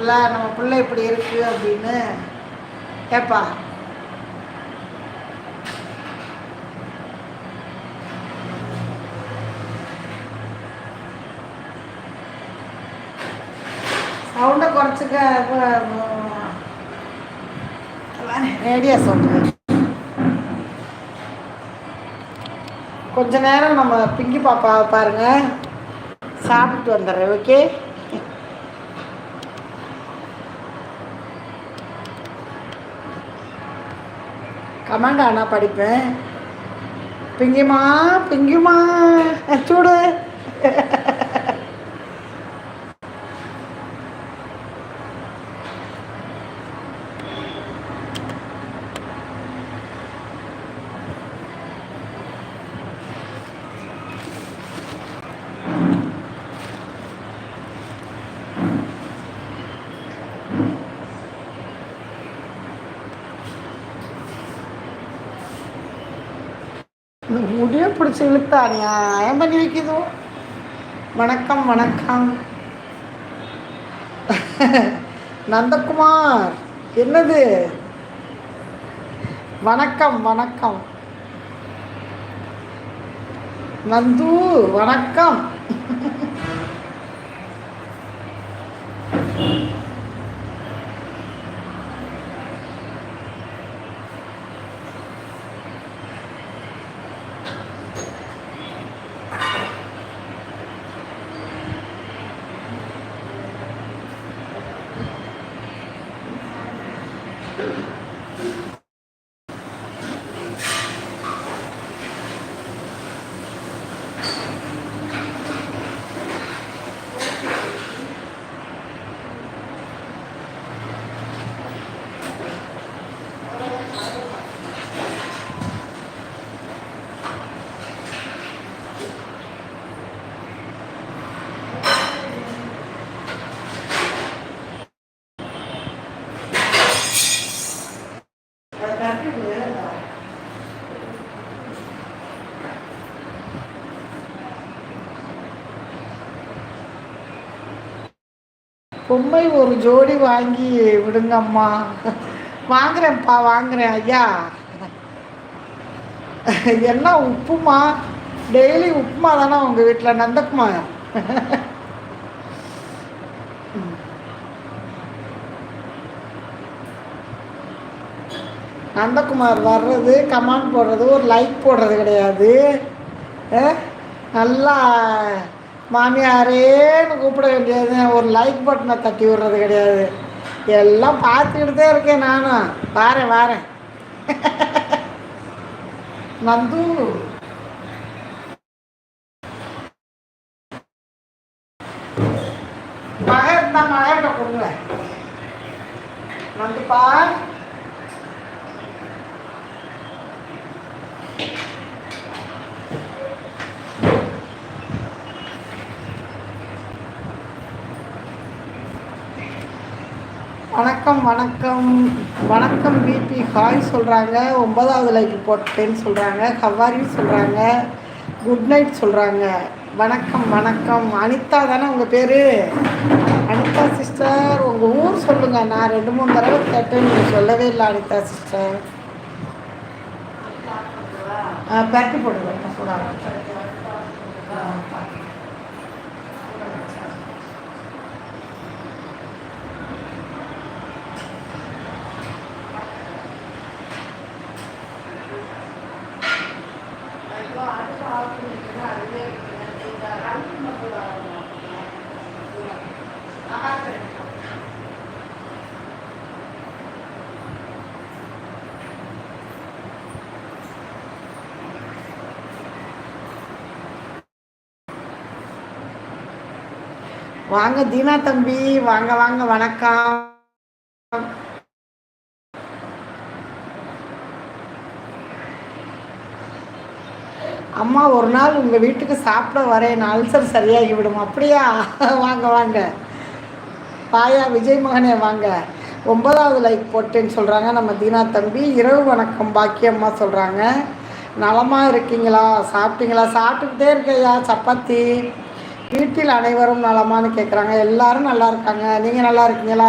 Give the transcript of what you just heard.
பார்க்கணும்ல நம்ம பிள்ளை இப்படி இருக்கு அப்படின்னு கேட்பா சவுண்டை குறைச்சிக்க ரேடியா சொல்கிறேன் கொஞ்ச நேரம் நம்ம பிங்கி பாப்பா பாருங்க. சாப்பிட்டு வந்துடுறேன் ஓகே கமாண்டானா படிப்பேன். பிங்கிமா பிங்கிமா சூடு. இந்த முடிய பிடிச்சி இழுத்தா நியாயம் பண்ணி வைக்குதோ? வணக்கம் வணக்கம். நந்தகுமார் என்னது? வணக்கம் வணக்கம். நந்து வணக்கம். பொம்மை ஒரு ஜோடி வாங்கி விடுங்கம்மா. வாங்குறேன்ப்பா வாங்குறேன் ஐயா. என்ன உப்புமா? டெய்லி உப்புமா தானே உங்கள் வீட்டில் நந்தகுமார் நந்தகுமார் வர்றது கமெண்ட் போடுறது ஒரு லைக் போடுறது கிடையாது. நல்லா மாமியாரேன்னு கூப்பிட வேண்டியது. ஒரு லைக் பட்டனை தட்டி விடுறது கிடையாது. எல்லாம் பார்த்துக்கிட்டு தான் இருக்கேன் நானும். வாரேன் வாரேன். நந்து. மகன் தான் மகன்கிட்ட கொடுங்க. நந்துப்பா. வணக்கம் வணக்கம். வணக்கம் பிபி ஹாய் சொல்கிறாங்க ஒன்பதாவது லைக் போட்டேன்னு சொல்கிறாங்க ஹவாரின்னு சொல்கிறாங்க குட் நைட் சொல்கிறாங்க வணக்கம் வணக்கம். அனிதா தானே உங்கள் பேர்? அனிதா சிஸ்டர் உங்கள் ஊர் சொல்லுங்கள் நான் ரெண்டு மூணு தடவை கேட்டேன். நீங்கள் சொல்லவே இல்லை அனிதா சிஸ்டர் ஆ பேக்கி வாங்க தீனா தம்பி வாங்க வாங்க வணக்கம். அம்மா ஒரு நாள் உங்கள் வீட்டுக்கு சாப்பிட வரேன். அல்சர் சரியாகி விடும். அப்படியா? வாங்க வாங்க. பாயா விஜய் மகனே வாங்க. ஒன்பதாவது லைக் போட்டேன்னு சொல்கிறாங்க நம்ம தீனா தம்பி. இரவு வணக்கம் பாக்கியம்மா சொல்கிறாங்க நலமாக இருக்கீங்களா? சாப்பிட்டீங்களா? சாப்பிட்டுக்கிட்டே இருக்கையா சப்பாத்தி. வீட்டில் அனைவரும் நலமான்னு கேட்குறாங்க எல்லாரும் நல்லா இருக்காங்க. நீங்கள் நல்லா இருக்கீங்களா?